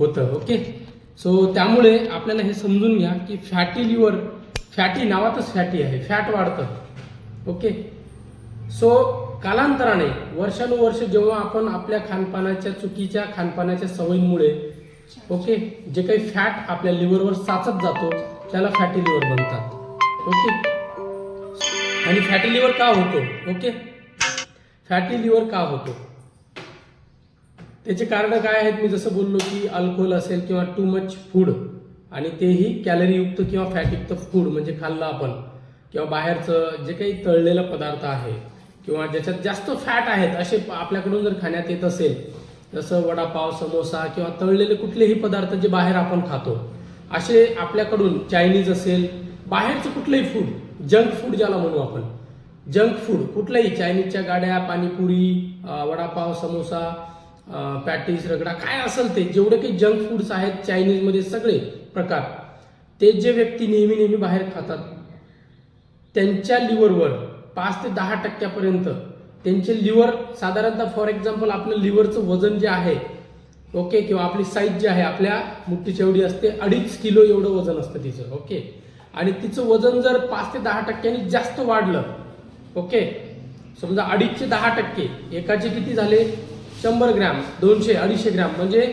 होतं okay so त्यामुळे आपल्याला हे समजून घ्या की फॅटी लिव्हर फॅटी नावातच फॅटी आहे फॅट वाढतं ओके सो कालांतराने वर्षानुवर्ष जेव्हा आपण आपल्या खानपानाच्या चुकीच्या खानपानाच्या सवयीमुळे ओके जे काही फॅट आपल्या लिव्हरवर साचत जातो त्याला फॅटी लिव्हर म्हणतात ओके आणि फॅटी लिव्हर का होतो ओके फॅटी लिव्हर का होतो? त्याचे कारण काय आहेत? मी जसं बोललो की अल्कोहोल असेल किंवा टू मच फूड आणि तेही कॅलरीयुक्त किंवा फॅटयुक्त फूड म्हणजे खाल्लं आपण किंवा बाहेरचं जे काही तळलेलं पदार्थ आहे किंवा ज्याच्यात जास्त फॅट आहेत असे आपल्याकडून जर खाण्यात येत असेल जसं वडापाव समोसा किंवा तळलेले कुठलेही पदार्थ जे बाहेर आपण खातो असे आपल्याकडून चायनीज असेल बाहेरचं कुठलंही फूड जंक फूड ज्याला म्हणू आपण जंक फूड कुठलंही चायनीजच्या गाड्या पाणीपुरी वडापाव समोसा पॅटीस रगडा काय असेल ते जेवढे काही जंक फूड्स आहेत चायनीजमध्ये सगळे प्रकार. ते जे व्यक्ती नेहमी नेहमी बाहेर खातात त्यांच्या लिव्हरवर पाच ते दहा टक्क्यापर्यंत त्यांचे लिव्हर साधारणतः फॉर एक्झाम्पल आपलं लिव्हरचं वजन जे आहे ओके किंवा आपली साईज जी आहे आपल्या मुठीच्या एवढी असते अडीच किलो एवढं वजन असतं तिचं ओके. आणि तिचं वजन जर पाच ते दहा टक्क्यांनी जास्त वाढलं ओके. समजा अडीचशे दहा टक्के एकाचे किती झाले? शंभर ग्रॅम दोनशे अडीचशे ग्रॅम म्हणजे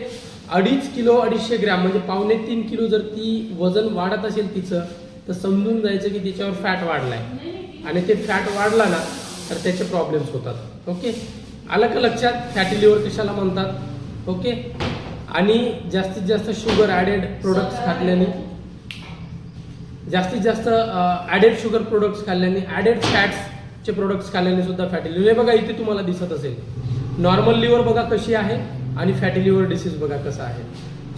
अडीच किलो अडीचशे ग्रॅम म्हणजे पावणे तीन किलो जर ती वजन वाढत असेल तिचं तर समजून जायचं की तिच्यावर फॅट वाढलाय. आणि ते फॅट वाढला ना तर त्याचे प्रॉब्लेम्स होतात. ओके आलं का लक्षात? फॅटी लिव्हर कशाला म्हणतात? ओके आणि जास्तीत जास्त शुगर ॲडेड प्रोडक्ट्स खाल्ल्याने जास्तीत जास्त ॲडेड शुगर प्रोडक्ट्स खाल्ल्याने ॲडेड फॅट्सचे प्रोडक्ट्स खाल्ल्याने सुद्धा फॅटी लिव्हर हे बघा इथे तुम्हाला दिसत असेल. नॉर्मल लिव्हर बघा कशी आहे आणि फॅटी लिव्हर डिसीज बघा कसं आहे.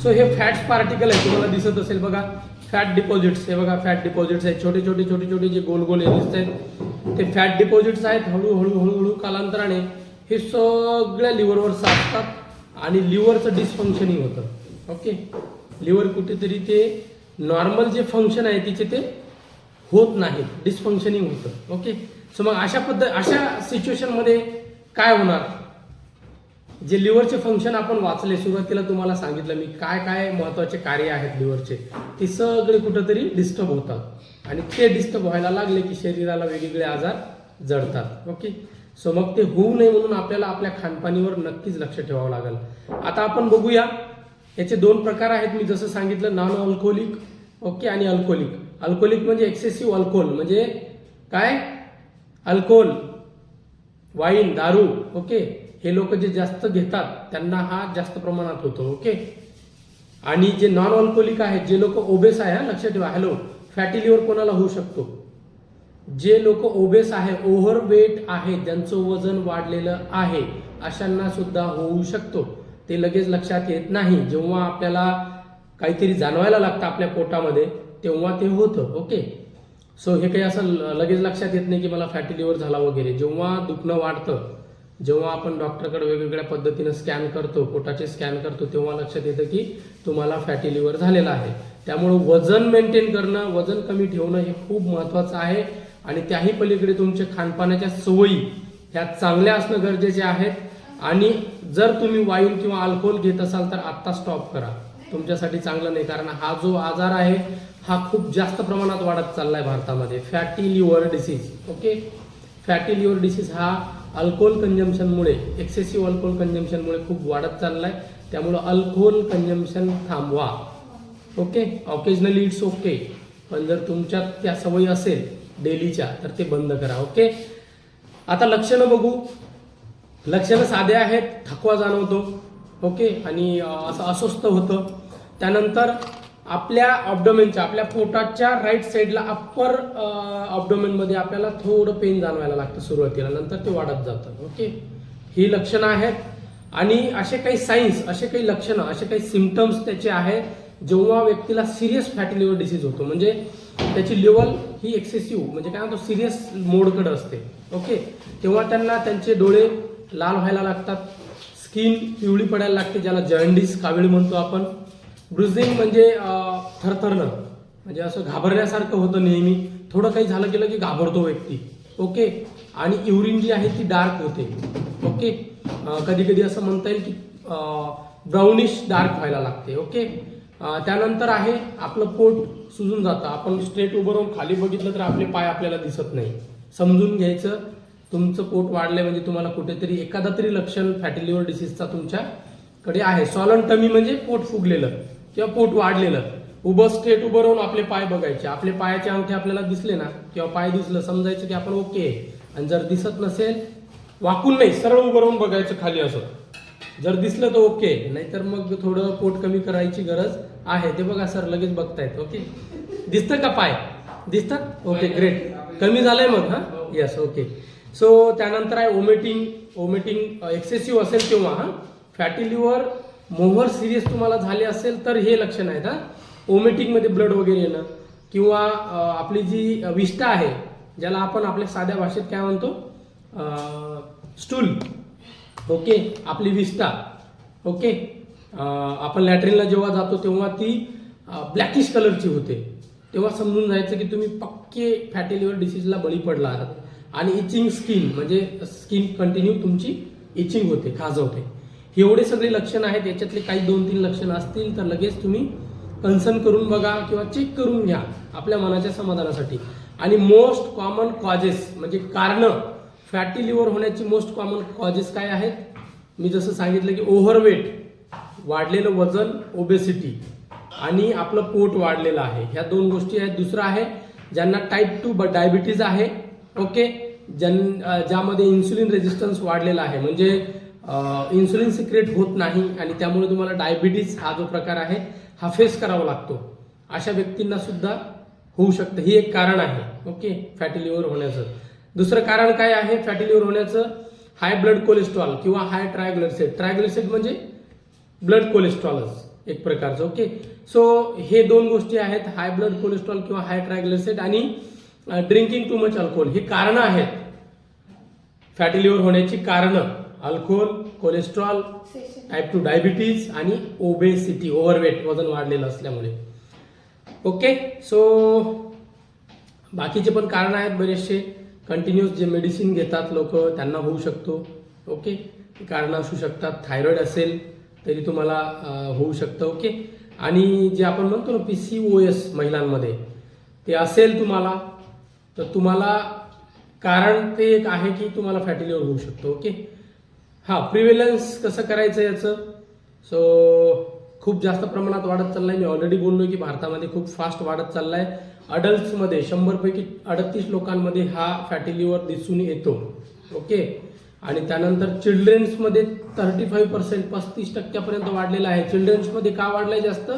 सो हे फॅट्स पार्टिकल आहे तुम्हाला दिसत असेल बघा. फॅट डिपॉझिट्स हे बघा फॅट डिपॉझिट्स आहेत. छोटे छोटे छोटे छोटे जे गोल गोल हे दिसत आहेत. ते फॅट डिपॉझिट्स आहेत हळूहळू हळूहळू कालांतराने हे सगळ्या लिव्हरवर साचतात आणि लिव्हरचं डिस्फंक्शनिंग होतं. ओके लिव्हर कुठेतरी ते नॉर्मल जे फंक्शन आहे तिचे ते होत नाही डिसफंक्शनिंग होतं. ओके सो मग अशा पद्धत अशा सिच्युएशनमध्ये काय होणार? जे लिव्हरचे फंक्शन आपण वाचले सुरुवातीला तुम्हाला सांगितलं मी काय काय महत्त्वाचे कार्य आहेत लिव्हरचे ते सगळे कुठंतरी डिस्टर्ब होतात. आणि ते डिस्टर्ब व्हायला लागले की शरीराला वेगवेगळे आजार जडतात. ओके? सो मग ते होऊ नये म्हणून आपल्याला आपल्या खानपानीवर नक्कीच लक्ष ठेवावं लागेल. आता आपण बघूया याचे दोन प्रकार आहेत. मी जसं सांगितलं नॉन अल्कोहोलिक ओके आणि अल्कोहोलिक अल्कोहोलिक म्हणजे एक्सेसिव्ह अल्कोहोल म्हणजे काय? अल्कोहोल वाईन दारू ओके? हे लोक जे जास्त घेतात त्यांना हा जास्त प्रमाणात होतो ओके आणि जे नॉन अल्कोहोलिक आहेत जे लोक ओबेस आहे हा, लक्षात ठेवा. हॅलो फॅटी लिव्हर कोणाला होऊ शकतो? जे लोक ओबेस आहे ओव्हरवेट आहे ज्यांचं वजन वाढलेलं आहे अशांना सुद्धा होऊ शकतो. ते लगेच लक्षात येत नाही. जेव्हा आपल्याला काहीतरी जाणवायला लागतं आपल्या पोटामध्ये तेव्हा ते होतं ओके सो हे काही असं ल- लगेच लक्षात येत नाही की मला फॅटी लिव्हर झाला वगैरे. जेव्हा दुखणं वाढतं जेव्हा आपण डॉक्टरकडे वेगवेगळ्या पद्धतीनं स्कॅन करतो पोटाचे स्कॅन करतो तेव्हा लक्षात येतं की तुम्हाला फॅटी लिव्हर झालेला आहे. त्यामुळं वजन मेंटेन करणं वजन कमी ठेवणं हे खूप महत्त्वाचं आहे. आणि त्याही पलीकडे तुमच्या खानपानाच्या सवयी ह्या चांगल्या असणं गरजेचे आहेत. आणि जर तुम्ही वायू किंवा अल्कोहोल घेत असाल तर आत्ता स्टॉप करा. तुमच्यासाठी चांगलं नाही कारण हा जो आजार आहे हा खूप जास्त प्रमाणात वाढत चाललाय भारतामध्ये. Fatty liver disease okay? Fatty liver disease हा अल्कोहोल कंजम्पशनमुळे एक्सेसिव्ह अल्कोहोल कंजम्पशनमुळे खूप वाढत चाललाय. त्यामुळं अल्कोहोल कंजम्पशन थांबवा. ओके ऑकेजनली इट्स ओके पण जर तुमच्यात त्या सवयी असेल डेलीच्या तर ते बंद करा. ओके आता लक्षणं बघू. लक्षणं साधे आहेत थकवा जाणवतो. ओके आणि असं अस्वस्थ होतं. त्यानंतर आपल्या ऑब्डोमेनच्या आपल्या पोटाच्या राईट साईडला अप्पर ऑब्डोमेनमध्ये आपल्याला थोडं पेन जाणवायला लागतं सुरुवातीला. नंतर ते वाढत जातं. ओके ही लक्षणं आहेत. आणि असे काही साईन्स असे काही लक्षणं असे काही सिमटम्स त्याचे आहेत जेव्हा व्यक्तीला सिरियस फॅटी लिव्हर डिसीज होतो. म्हणजे त्याची लेवल ही एक्सेसिव्ह म्हणजे काय म्हणतो सिरियस मोडकडे असते. ओके तेव्हा त्यांना त्यांचे डोळे लाल व्हायला लागतात. स्किन पिवळी पडायला लागते ज्याला जॉइंडिस कावीळ म्हणतो आपण. ब्रुझिंग म्हणजे थरथरणं म्हणजे असं घाबरण्यासारखं होतं नेहमी. थोडं काही झालं गेलं की घाबरतो व्यक्ती. ओके? आणि युरिन जी आहे ती डार्क होते. ओके? कधी कधी असं म्हणता येईल की ब्राउनिश डार्क व्हायला लागते. ओके? त्यानंतर आहे आपलं पोट सुजून जातं. आपण स्ट्रेट उभं राहून खाली बघितलं तर आपले पाय आपल्याला दिसत नाही. समजून घ्यायचं. तुमचं पोट वाढलंय म्हणजे तुम्हाला कुठेतरी एखादा तरी लक्षण फॅटी लिव्हर डिसीजचा तुमच्याकडे आहे. सॉलन टमी म्हणजे पोट फुगलेलं. किंवा पोट वाढलेलं. उभं स्ट्रेट उभं राहून आपले पाय बघायचे. आपले पायाचे अंगठे आपल्याला दिसले ना किंवा पाय दिसलं समजायचं की आपण ओके. आणि जर दिसत नसेल वाकून नाही सरळ उभं राहून बघायचं खाली असं. जर दिसलं तर ओके नाहीतर मग थोडं पोट कमी करायची गरज आहे. ते बघा सर लगेच बघतायत ओके दिसतं का पाय? दिसतात? ओके ग्रेट कमी झालंय मग हा? येस ओके सो त्यानंतर आहे ओमेटिंग ओमेटिंग एक्सेसिव्ह असेल तेव्हा हा? फॅटी लिव्हर मोहर सिरियस तुम्हाला झाले असेल तर हे लक्षण आहेत हा? ओमेटिकमध्ये ब्लड वगैरे येणं किंवा आपली जी विष्ठा आहे ज्याला आपण आपल्या साध्या भाषेत काय म्हणतो? स्टूल ओके आपली विष्ठा. ओके आपण लॅट्रिनला जेव्हा जातो तेव्हा ती ब्लॅकिश कलरची होते. तेव्हा समजून जायचं की तुम्ही पक्के फॅटी लिव्हर डिसीजला बळी पडला आहात. आणि इचिंग स्किन म्हणजे स्किन कंटिन्यू तुमची इचिंग होते खाजवते. एवढे सगळे लक्षण आहेत याच्यातले काही दोन तीन लक्षणं असतील तर लगेच तुम्ही कन्सर्न करून बघा किंवा चेक करून घ्या आपल्या मनाच्या समाधानासाठी. आणि मोस्ट कॉमन कॉजेस म्हणजे कारणं. फॅटी लिव्हर होण्याची मोस्ट कॉमन कॉजेस काय आहेत? मी जसं सांगितलं की ओव्हरवेट वाढलेलं वजन ओबेसिटी आणि आपलं पोट वाढलेलं आहे. ह्या दोन गोष्टी आहेत. दुसरं आहे ज्यांना टाईप टू डायबिटीज आहे ओके ज्यां ज्यामध्ये इन्सुलिन रेजिस्टन्स वाढलेला आहे. म्हणजे इन्सुलिन सिक्रेट होत नाही आणि त्यामुळे तुम्हाला डायबिटीज हा जो प्रकार आहे हा फेस करावा लागतो. अशा व्यक्तींना सुद्धा होऊ शकतं. ही एक कारण आहे. ओके फॅटी लिव्हर होण्याचं. दुसरं कारण काय आहे? फॅटी लिव्हर होण्याचं हाय ब्लड कोलेस्ट्रॉल किंवा हाय ट्रायग्लिसराईड ट्रायग्लिसराईड म्हणजे ब्लड कोलेस्ट्रॉलच एक प्रकारचं. ओके सो हे दोन गोष्टी आहेत. हाय ब्लड कोलेस्ट्रॉल किंवा हाय ट्रायग्लिसराईड आणि ड्रिंकिंग टू मच अल्कोहोल ही कारणं आहेत. फॅटी लिव्हर होण्याची कारणं. Alcohol cholesterol type two diabetes आणि ओबेसिटी ओव्हरवेट वजन वाढलेलं असल्यामुळे. ओके सो बाकीचे पण कारण आहेत बरेचसे. कंटिन्युअस जे मेडिसिन घेतात लोक त्यांना होऊ शकतो. ओके कारण असू शकतात. थायरॉइड असेल तरी तुम्हाला होऊ शकतं. ओके आणि जे आपण म्हणतो ना पी सी ओ एस महिलांमध्ये ते असेल तुम्हाला तर तुम्हाला कारण ते एक आहे की तुम्हाला फॅटी लिव्हर होऊ शकतो. ओके हां प्रिव्हेलन्स कसं करायचं याचं? सो खूप जास्त प्रमाणात वाढत चाललाय. मी ऑलरेडी बोललो की भारतामध्ये खूप फास्ट वाढत चाललाय. अडल्ट्समध्ये शंभरपैकी अडतीस लोकांमध्ये हा फॅटी लिव्हर दिसून येतो. ओके आणि त्यानंतर चिल्ड्रन्समध्ये थर्टी फाईव्ह पर्सेंट पस्तीस टक्क्यापर्यंत वाढलेला आहे. चिल्ड्रन्समध्ये का वाढलंय जास्त?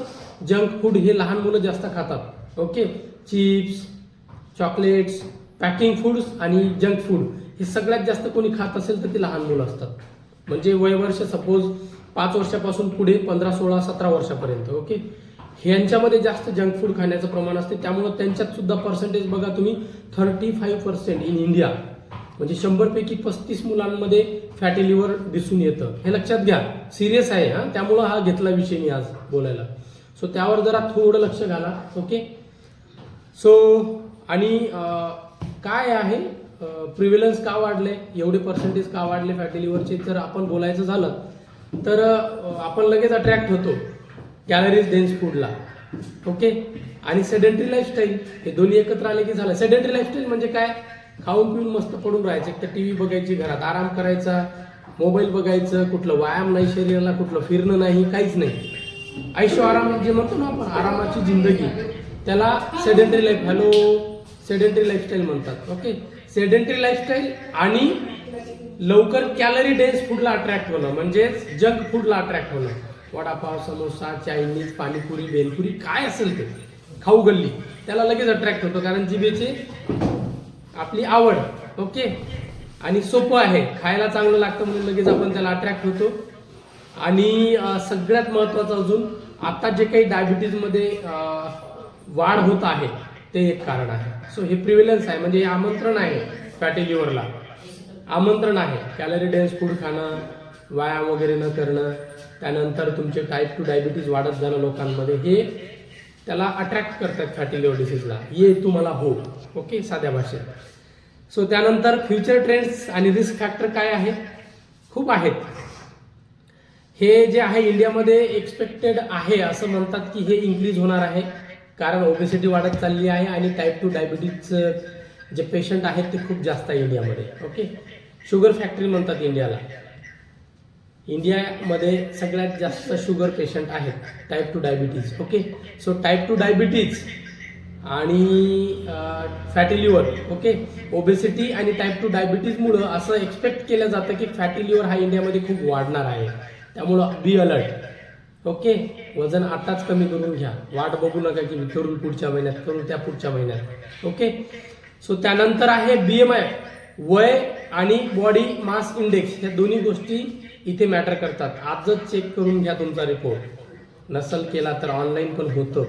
जंक फूड हे लहान मुलं जास्त खातात. Okay chips chocolates packing foods आणि जंक फूड हे सगळ्यात जास्त कोणी खात असेल तर ते लहान मुलं असतात. म्हणजे वय वर्ष सपोज पाच वर्षापासून पुढे पंधरा सोळा सतरा वर्षापर्यंत ओके ह्यांच्यामध्ये जास्त जंक फूड खाण्याचं प्रमाण असते. त्यामुळं त्यांच्यात सुद्धा पर्सेंटेज बघा तुम्ही thirty five percent in India म्हणजे शंभरपैकी पस्तीस मुलांमध्ये फॅटी लिव्हर दिसून येतं. हे लक्षात घ्या. सिरियस आहे हा? त्यामुळं हा घेतला विषय मी आज बोलायला. सो त्यावर जरा थोडं लक्ष घाला ओके सो आणि काय आहे? प्रिव्हिलन्स का वाढले? एवढे पर्सेंटेज का वाढले फॅटी लिव्हरचे जर आपण बोलायचं झालं तर आपण लगेच अट्रॅक्ट होतो कॅलरीज डेन्स फूडला ओके आणि सेडेंटरी लाईफस्टाईल हे दोन्ही एकत्र आले की झालं. सेडेंटरी लाईफस्टाईल म्हणजे काय? खाऊन पिऊन मस्त पडून राहायचं. एक तर टी व्ही बघायची घरात आराम करायचा मोबाईल बघायचं कुठलं व्यायाम नाही शरीराला कुठलं फिरणं नाही काहीच नाही. आयुष्य आराम जे म्हणतो ना आपण आरामाची जिंदगी. त्याला sedentary life hello sedentary lifestyle म्हणतात. ओके सेडेंटरी लाईफस्टाईल आणि लवकर कॅलरी डेन्स फूडला अट्रॅक्ट होणं म्हणजेच जंक फूडला अट्रॅक्ट होणं. वडापाव समोसा चायनीज पाणीपुरी बेलपुरी काय असेल ते खाऊ गल्ली त्याला लगेच अट्रॅक्ट होतं कारण जिभेचे आपली आवड ओके आणि सोपं आहे खायला चांगलं लागतं म्हणून लगेच आपण त्याला अट्रॅक्ट होतो. आणि सगळ्यात महत्त्वाचं अजून आता जे काही डायबिटीजमध्ये वाढ होत आहे ते एक कारण आहे. सो हे प्रिव्हिलन्स आहे. म्हणजे हे आमंत्रण आहे फॅटी लिव्हरला आमंत्रण आहे. कॅलरी डेन्स फूड खाणं व्यायाम वगैरे न करणं त्यानंतर तुमचे टाईप टू डायबिटीज वाढत जाणं लोकांमध्ये हे त्याला अट्रॅक्ट करतात फॅटी लिव्हर डिसीजला ये तुम्हाला हो. ओके साध्या भाषेत. सो त्यानंतर फ्युचर ट्रेंड्स आणि रिस्क फॅक्टर काय आहे? खूप आहेत. हे जे आहे इंडियामध्ये एक्सपेक्टेड आहे असं म्हणतात की हे इन्क्रीज होणार आहे. कारण ओबेसिटी वाढत चालली आहे आणि टाईप टू डायबिटीजचं जे पेशंट आहेत ते खूप जास्त आहे इंडियामध्ये ओके शुगर फॅक्टरी म्हणतात इंडियाला. इंडियामध्ये सगळ्यात जास्त शुगर पेशंट आहेत type two diabetes okay so type two diabetes आणि फॅटी लिव्हर ओके ओबेसिटी आणि टाईप टू डायबिटीजमुळं असं एक्सपेक्ट केलं जातं की फॅटी लिव्हर हा इंडियामध्ये खूप वाढणार आहे. त्यामुळं बी अलर्ट ओके वजन आताच कमी करून घ्या. वाट बघू नका की करून पुढच्या महिन्यात करून त्या पुढच्या महिन्यात. ओके? सो त्यानंतर आहे बी एम आय वय आणि बॉडी मास इंडेक्स या दोन्ही गोष्टी इथे मॅटर करतात. आजच चेक करून घ्या तुमचा रिपोर्ट नसल केला तर ऑनलाईन पण होतं.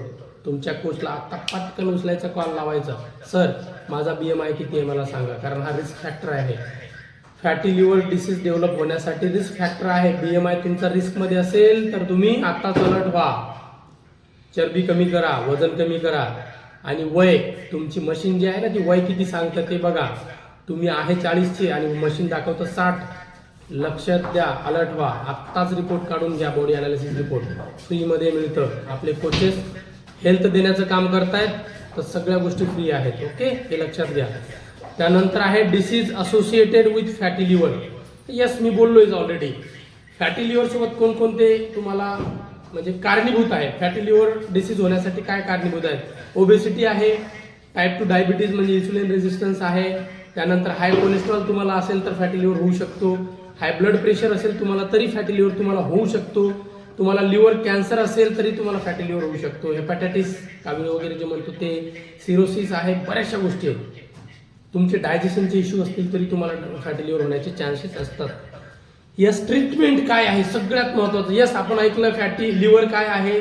तुमच्या कोचला आत्ता पटकन उचलायचा कॉल लावायचा. सर माझा बी एम आय किती आहे मला सांगा कारण हा रिस्क फॅक्टर आहे. फॅटी लिव्हर डिसीज डेव्हलप होण्यासाठी रिस्क फॅक्टर आहे. बी एम आय तुमचा रिस्कमध्ये असेल तर तुम्ही आत्ताच अलर्ट व्हा. चरबी कमी करा वजन कमी करा. आणि वय तुमची मशीन जी आहे ना ती वय किती सांगतं ते बघा. तुम्ही आहे चाळीसची आणि मशीन दाखवतं साठ. लक्षात द्या अलर्ट व्हा. आत्ताच रिपोर्ट काढून घ्या बॉडी अनालिसिस रिपोर्ट फ्रीमध्ये मिळतं. आपले कोचेस हेल्थ देण्याचं काम करतायत तर सगळ्या गोष्टी फ्री आहेत ओके हे लक्षात घ्या. त्यानंतर आहे disease associated with fatty liver yes मी बोललोय ऑलरेडी फॅटी लिव्हरसोबत कोणकोणते तुम्हाला म्हणजे कारणीभूत आहे? फॅटी लिव्हर डिसीज होण्यासाठी काय कारणीभूत आहेत? ओबेसिटी आहे टाईप टू डायबिटीज म्हणजे इन्सुलिन रेझिस्टन्स आहे. त्यानंतर हाय कोलेस्ट्रॉल तुम्हाला असेल तर फॅटी लिव्हर होऊ शकतो. हाय ब्लड प्रेशर असेल तुम्हाला तरी फॅटी लिव्हर तुम्हाला होऊ शकतो. तुम्हाला लिव्हर कॅन्सर असेल तरी तुम्हाला फॅटी लिव्हर होऊ शकतो. हेपॅटायटिस कावीळ वगैरे जे म्हणतो ते सिरोसिस आहे बऱ्याचशा गोष्टी आहेत. तुमचे डायजेशनचे इश्यू असतील तरी तुम्हाला फॅटी लिव्हर होण्याचे चान्सेस असतात. यस ट्रीटमेंट काय आहे? सगळ्यात महत्वाचं. यस आपण ऐकलं फॅटी लिव्हर काय आहे?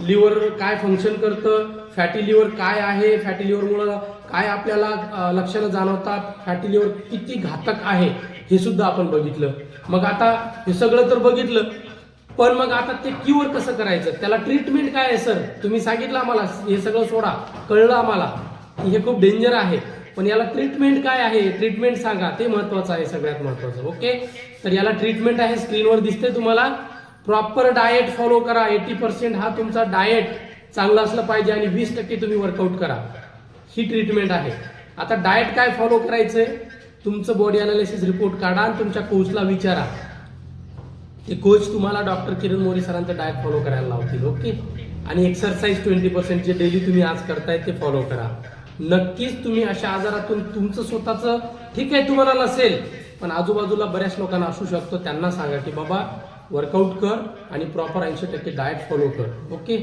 लिव्हर काय फंक्शन करतं? फॅटी लिव्हर काय आहे? फॅटी लिव्हरमुळं काय आपल्याला लक्षणं जाणवतात? फॅटी लिव्हर किती घातक आहे? हे सुद्धा आपण बघितलं. मग आता हे सगळं तर बघितलं. पण मग आता ते क्युअर कसं करायचं? त्याला ट्रीटमेंट काय आहे सर तुम्ही सांगितलं आम्हाला हे सगळं सोडा. कळलं आम्हाला. की हे खूप डेंजर आहे. पण याला ट्रीटमेंट काय आहे? ट्रीटमेंट सांगा. ते महत्वाचं आहे सगळ्यात महत्वाचं. ओके तर याला ट्रीटमेंट आहे स्क्रीनवर दिसते तुम्हाला. प्रॉपर डाएट फॉलो करा. एटी पर्सेंट हा तुमचा डाएट चांगला असलं पाहिजे आणि वीस टक्के तुम्ही वर्कआउट करा. ही ट्रीटमेंट आहे. आता डाएट काय फॉलो करायचंय? तुमचं बॉडी अनालिसिस रिपोर्ट काढा आणि तुमच्या कोचला विचारा. ते कोच तुम्हाला डॉक्टर किरण मोरे सरांचं डाएट फॉलो करायला लावतील. ओके आणि एक्सरसाइज ट्वेंटी पर्सेंट जे डेली तुम्ही आज करताय ते फॉलो करा. नक्कीच तुम्ही अशा आजारातून तुमचं स्वतःचं ठीक आहे तुम्हाला नसेल पण आजूबाजूला बऱ्याच लोकांना असू शकतो. त्यांना सांगा की बाबा वर्कआउट कर आणि प्रॉपर ऐंशी टक्के डाएट फॉलो कर. ओके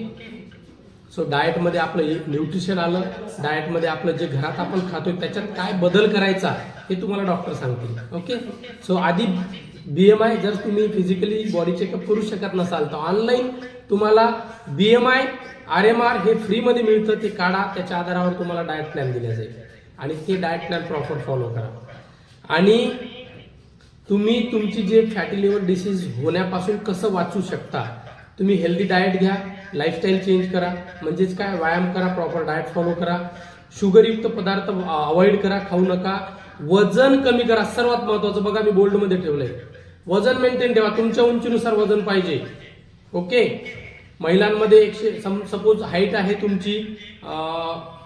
सो डाएटमध्ये आपलं न्यूट्रिशन आलं. डाएटमध्ये आपलं जे घरात आपण खातोय त्याच्यात काय बदल करायचा हे तुम्हाला डॉक्टर सांगतील. ओके सो आधी बी एम आय जर तुम्ही फिजिकली बॉडी चेकअप करू शकत नसाल तर ऑनलाईन तुम्हाला B M I R M R हे फ्रीमध्ये मिळतं ते काढा त्याच्या आधारावर तुम्हाला डाएट प्लॅन दिला जाईल. आणि ते डाएट प्लॅन प्रॉपर फॉलो करा. आणि तुम्ही तुमची जे फॅटी लिव्हर डिसीज होण्यापासून कसं वाचू शकता तुम्ही हेल्दी डाएट घ्या लाईफस्टाईल चेंज करा म्हणजेच काय व्यायाम करा प्रॉपर डाएट फॉलो करा शुगरयुक्त पदार्थ अवॉइड करा खाऊ नका वजन कमी करा सर्वात महत्वाचं बघा मी बोल्डमध्ये ठेवलंय. वजन मेंटेन ठेवा तुमच्या उंचीनुसार वजन पाहिजे. ओके? महिलांमध्ये एकशे सम सपोज हाईट आहे तुमची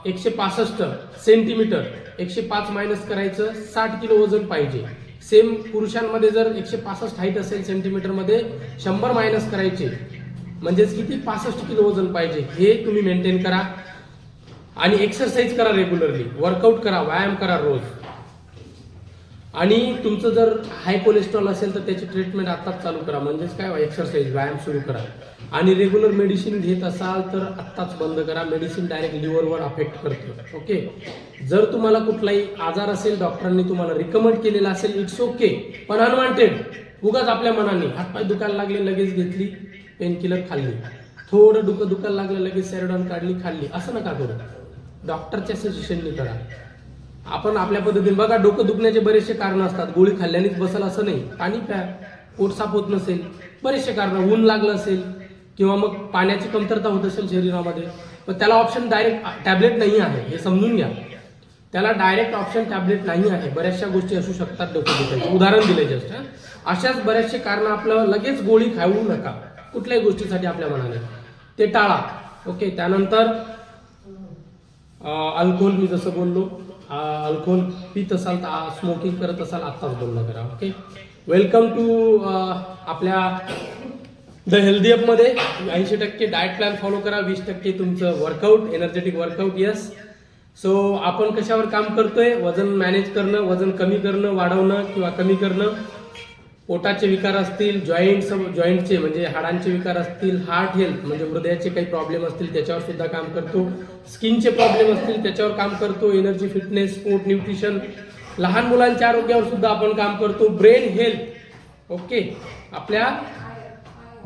एकशे पासष्ट सेंटीमीटर एकशे पाच मायनस करायचं साठ किलो वजन पाहिजे. सेम पुरुषांमध्ये जर एकशे पासष्ट हाईट असेल सेंटीमीटरमध्ये शंभर मायनस करायचे. म्हणजेच किती? पासष्ट किलो वजन पाहिजे. हे तुम्ही मेंटेन करा. आणि एक्सरसाइज करा रेग्युलरली वर्कआउट करा. व्यायाम करा रोज. आणि तुमचं जर हाय कोलेस्ट्रॉल असेल तर त्याची ट्रीटमेंट आत्ताच चालू करा. म्हणजेच काय? एक्सरसाइज व्यायाम सुरू करा. आणि रेग्युलर मेडिसिन घेत असाल तर आत्ताच बंद करा. मेडिसिन डायरेक्ट लिव्हरवर अफेक्ट करतो. ओके जर तुम्हाला कुठलाही आजार असेल डॉक्टरांनी तुम्हाला रिकमेंड केलेला असेल इट्स ओके पण अनवॉन्टेड उगाच आपल्या मनाने. हातपाय दुखायला लागले लगेच घेतली पेन किलर खाल्ली. थोडं डुकं दुखायला लागलं लगेच सेरडॉन काढली खाल्ली. असं नका करू. डॉक्टरच्या सजेशननी करा. आपण आपल्या पद्धतीने बघा डोकं दुखण्याचे बरेचसे कारण असतात. गोळी खाल्ल्यानेच बसल असं नाही. पाणी प्या. पोट साफ होत नसेल बरेचसे कारण. ऊन लागलं असेल किंवा मग पाण्याची कमतरता होत असेल शरीरामध्ये पण त्याला ऑप्शन डायरेक्ट टॅबलेट नाही आहे. हे समजून घ्या. त्याला डायरेक्ट ऑप्शन टॅबलेट नाही आहे. बऱ्याचशा गोष्टी असू शकतात डोकं उदाहरण दिले जस्ट अशाच बऱ्याचशे कारण आपलं लगेच गोळी खाऊ नका. कुठल्याही गोष्टीसाठी आपल्या मनाने. ते टाळा. ओके त्यानंतर अल्कोहोल मी जसं बोललो अल्कोहोल पित असाल तर स्मोकिंग करत असाल आत्ताच बंद करा ओके वेलकम टू आपल्या द हेल्दी अपमध्ये ऐंशी टक्के डाएट प्लॅन फॉलो करा वीस टक्के तुमचं workout energetic workout yes so आपण कशावर काम करतोय? वजन मॅनेज करणं वजन कमी करणं वाढवणं किंवा कमी करणं? पोटाचे विकार असतील जॉईंट जॉईंटचे म्हणजे हाडांचे विकार असतील हार्ट हेल्थ म्हणजे हृदयाचे काही प्रॉब्लेम असतील त्याच्यावर सुद्धा काम करतो. स्किनचे प्रॉब्लेम असतील त्याच्यावर काम करतो. एनर्जी फिटनेस स्पोर्ट न्यूट्रिशन लहान मुलांच्या आरोग्यावर सुद्धा आपण काम करतो. ब्रेन हेल्थ ओके आपल्या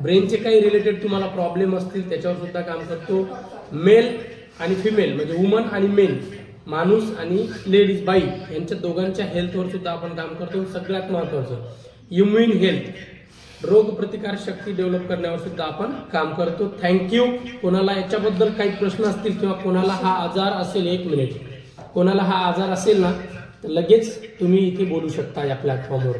ब्रेनचे काही रिलेटेड तुम्हाला प्रॉब्लेम असतील त्याच्यावर सुद्धा काम करतो. मेल आणि फिमेल म्हणजे वुमन आणि मेन माणूस आणि लेडीज बाई यांच्या दोघांच्या हेल्थवर सुद्धा आपण काम करतो. सगळ्यात महत्वाचं. इम्युन हेल्थ रोग प्रतिकार शक्ती डेव्हलप करण्यावर सुद्धा आपण काम करतो. थँक्यू कोणाला याच्याबद्दल काही प्रश्न असतील किंवा कोणाला हा आजार असेल एक मिनिट कोणाला हा आजार असेल ना तर लगेच तुम्ही इथे बोलू शकता या प्लॅटफॉर्मवर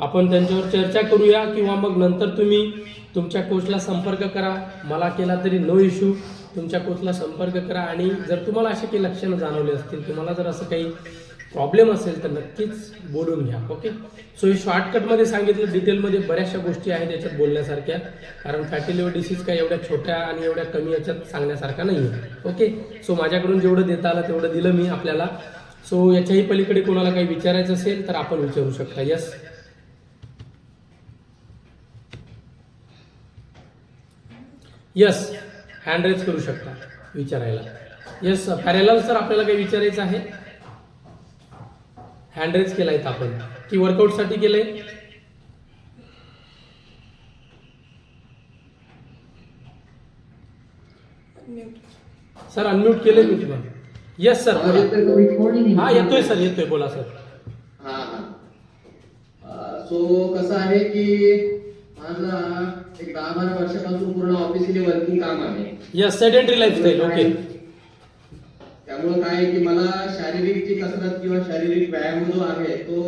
आपण त्यांच्यावर चर्चा करूया किंवा मग नंतर तुम्ही तुमच्या कोचला संपर्क करा. मला केला तरी नो इश्यू तुमच्या कोचला संपर्क करा आणि जर तुम्हाला असे काही लक्षणं जाणवले असतील तुम्हाला जर असं काही प्रॉब्लेम असेल तर नक्कीच बोलून घ्या ओके? सो हे शॉर्टकटमध्ये सांगितलं डिटेलमध्ये बऱ्याचशा गोष्टी आहेत याच्यात बोलण्यासारख्या. कारण फॅटी लिव्हर डिसीज काय एवढ्या छोट्या आणि एवढ्या कमी याच्यात सांगण्यासारखा नाही आहे ओके? सो माझ्याकडून जेवढं देता आलं तेवढं दिलं मी आपल्याला. सो याच्याही पलीकडे कोणाला काही विचारायचं असेल तर आपण विचारू शकता यस यस हँड रेज करू शकता विचारायला. यस पॅरेलाल सर आपल्याला काही विचारायचं आहे? हँड रेज केलाय का आपण. की वर्कआउटसाठी केलंय? सर अनम्यूट केलंय मी तुम्हाला. येस सर हा येतोय सर येतोय बोला सर हा हा. सो कसं आहे की माझं एक दहा बारा वर्षापासून पूर्ण ऑफिशियली वर्किंग काम आहे. यस सेडेंटरी लाईफस्टाईल ओके त्यामुळे काय आहे की मला शारीरिक जी कसरत किंवा शारीरिक व्यायाम जो आहे तो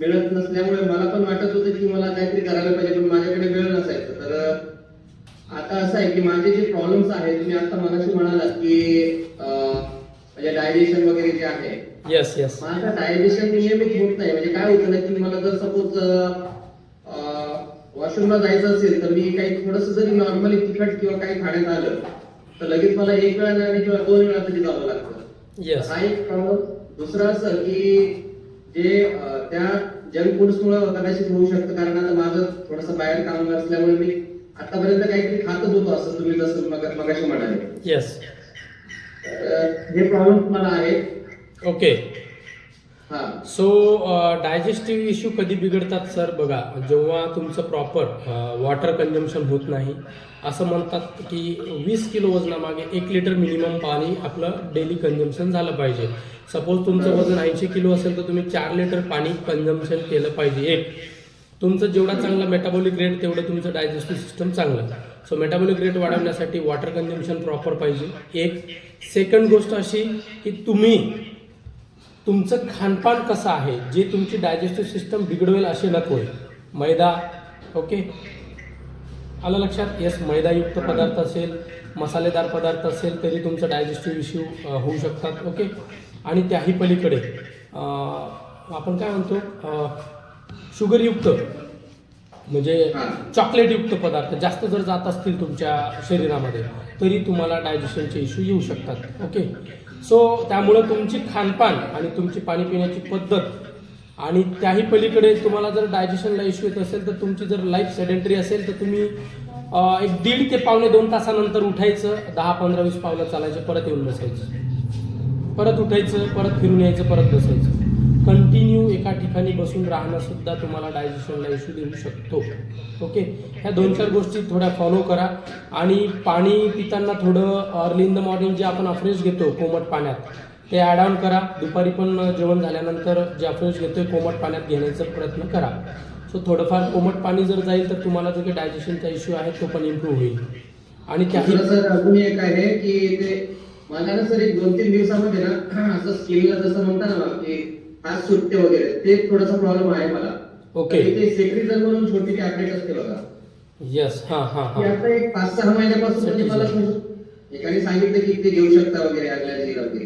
मिळत नसल्यामुळे मला पण वाटत होतं की मला काहीतरी करायला पाहिजे पण माझ्याकडे वेळ नसायचा. तर आता असं आहे की माझे जे प्रॉब्लेम्स आहेत तुम्ही आता मनाशी म्हणालात की म्हणजे डायजेशन वगैरे जे आहे येस येस माझं डायजेशन नियमित होत नाही. म्हणजे काय होतं ना की मला जर सपोज वॉशरूमला जायचं असेल तर मी काही थोडस जरी नॉर्मली तिखट किंवा काही खाण्यात आलं तर लगेच मला एक वेळा नाही किंवा दोन वेळा तरी जावं लागतं. येस हा एक प्रॉब्लेम दुसरं असं की जे त्या जंक फूड्स मुळे कदाचित होऊ शकतं. कारण आता माझं थोडस बाहेर काम असल्यामुळे मी आतापर्यंत काहीतरी खातच होतो असं तुम्ही जसं मग मगाशी म्हणाले. येस हे प्रॉब्लेम मला आहेत ओके सो डायजेस्टिव्ह इश्यू कधी बिघडतात सर बघा जेव्हा तुमचं प्रॉपर वॉटर कन्झम्पशन होत नाही असं म्हणतात की वीस किलो वजनामागे एक लिटर मिनिमम पाणी आपलं डेली कन्झम्पशन झालं पाहिजे. सपोज तुमचं वजन ऐंशी किलो असेल तर तुम्ही चार लिटर पाणी कन्झम्पशन केलं पाहिजे एक. तुमचं जेवढा चांगला मेटाबॉलिक रेट तेवढं तुमचं डायजेस्टिव्ह सिस्टम चांगलं. सो मेटाबॉलिक रेट वाढवण्यासाठी वॉटर कन्झम्पशन प्रॉपर पाहिजे एक. सेकंड गोष्ट अशी की तुम्ही तुमचं खानपान कसं आहे? जे तुमची डायजेस्टिव्ह सिस्टम बिघडवेल असे नकोय मैदा ओके आलं लक्षात? येस मैदायुक्त पदार्थ असेल मसालेदार पदार्थ असेल तरी तुमचं डायजेस्टिव्ह इश्यू होऊ शकतात ओके आणि त्याही पलीकडे आपण काय म्हणतो? शुगरयुक्त म्हणजे. चॉकलेटयुक्त पदार्थ जास्त जर जात असतील तुमच्या शरीरामध्ये तरी तुम्हाला डायजेशनचे इश्यू येऊ शकतात ओके सो त्यामुळं तुमची खानपान आणि तुमची पाणी पिण्याची पद्धत आणि त्याही पलीकडे तुम्हाला जर डायजेशनला इश्यू येत असेल तर तुमची जर लाईफ सेडेंटरी असेल तर तुम्ही एक दीड ते पावणे दोन तासानंतर उठायचं दहा पंधरा वीस पावलं चालायचं परत येऊन बसायचं. परत उठायचं परत फिरून यायचं परत बसायचं. कंटिन्यू एका ठिकाणी बसून राहणं सुद्धा तुम्हाला डायजेशनला इश्यू देऊ शकतो. ओके ह्या दोन चार गोष्टी थोड्या फॉलो करा. आणि पाणी पिताना थोडं अर्ली इन द मॉर्निंग जे आपण अफ्रेश घेतो कोमट पाण्यात ते ॲड ऑन करा. दुपारी पण जेवण झाल्यानंतर जे अफ्रेश घेतोय कोमट पाण्यात घेण्याचा प्रयत्न करा. सो थोडंफार कोमट पाणी जर जाईल तर तुम्हाला जो काही डायजेशनचा इश्यू आहे तो पण इम्प्रूव्ह होईल. आणि त्याही सर अजून एक आहे की ते मला ना सर एक दोन तीन दिवसामध्ये ना असं स्किनला जसं म्हणता ना की हात सुटते वगैरे ते थोडासा प्रॉब्लेम आहे मला. तर ते सेक्रिजन म्हणून छोटी टॅबलेट असते बघा. यस हां हां ती हां आता एक पाच सहा महिन्यापासून म्हणजे मला खूप- एकाने सांगितलं की ते घेऊ शकता वगैरे अलर्जी वगैरे.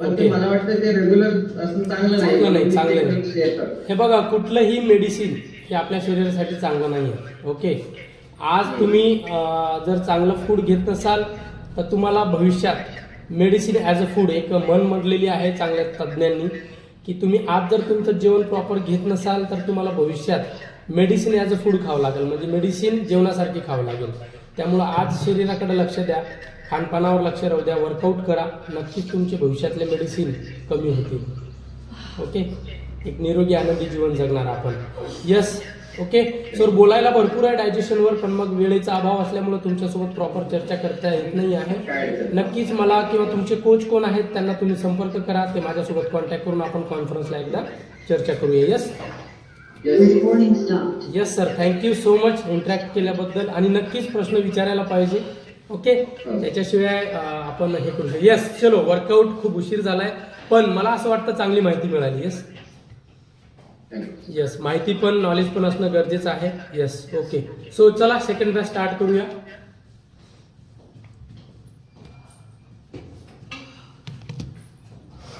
पण ते Okay. मला वाटतं ते रेग्युलर चांगलं नाही. चांगलं नाही, चांगलं नाही. ते येतं. हे बघा कुठलंही मेडिसिन हे आपल्या शरीरासाठी चांगलं नाही आहे ओके? आज तुम्ही अं, जर चांगलं फूड घेत नसाल तर तुम्हाला भविष्यात मेडिसिन ॲज अ फूड एक मन म्हटलेली आहे चांगल्या तज्ज्ञांनी. की तुम्ही आज जर तुमचं जेवण प्रॉपर घेत नसाल तर तुम्हाला भविष्यात मेडिसिन ॲज अ फूड खावं लागेल. म्हणजे मेडिसिन जेवणासारखी खावं लागेल. त्यामुळं आज शरीराकडे लक्ष द्या. खानपानावर लक्ष राहू द्या. वर्कआउट करा. नक्कीच तुमचे भविष्यातले मेडिसिन कमी होतील. ओके एक निरोगी आनंदी जीवन जगणार आपण. यस ओके सर बोलायला भरपूर आहे डायजेशनवर पण मग वेळेचा अभाव असल्यामुळे तुमच्यासोबत प्रॉपर चर्चा करता येत नाही आहे. नक्कीच मला किंवा तुमचे कोच कोण आहेत त्यांना तुम्ही संपर्क करा. ते माझ्यासोबत कॉन्टॅक्ट करून आपण कॉन्फरन्सला एकदा चर्चा करूया. Yes yes sir thank you so much interact केल्याबद्दल. आणि नक्कीच प्रश्न विचारायला पाहिजे. ओके त्याच्याशिवाय आपण हे करू शकतो येस चलो. वर्कआउट खूप उशीर झालाय. पण मला असं वाटतं चांगली माहिती मिळाली. येस येस माहिती पण नॉलेज पण असणं गरजेचं आहे. येस ओके सो चला सेकंड बॅच स्टार्ट करूया.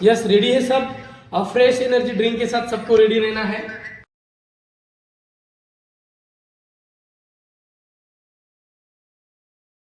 यस रेडी है सब? अब फ्रेश एनर्जी ड्रिंक के साथ सबको रेडी रहना है.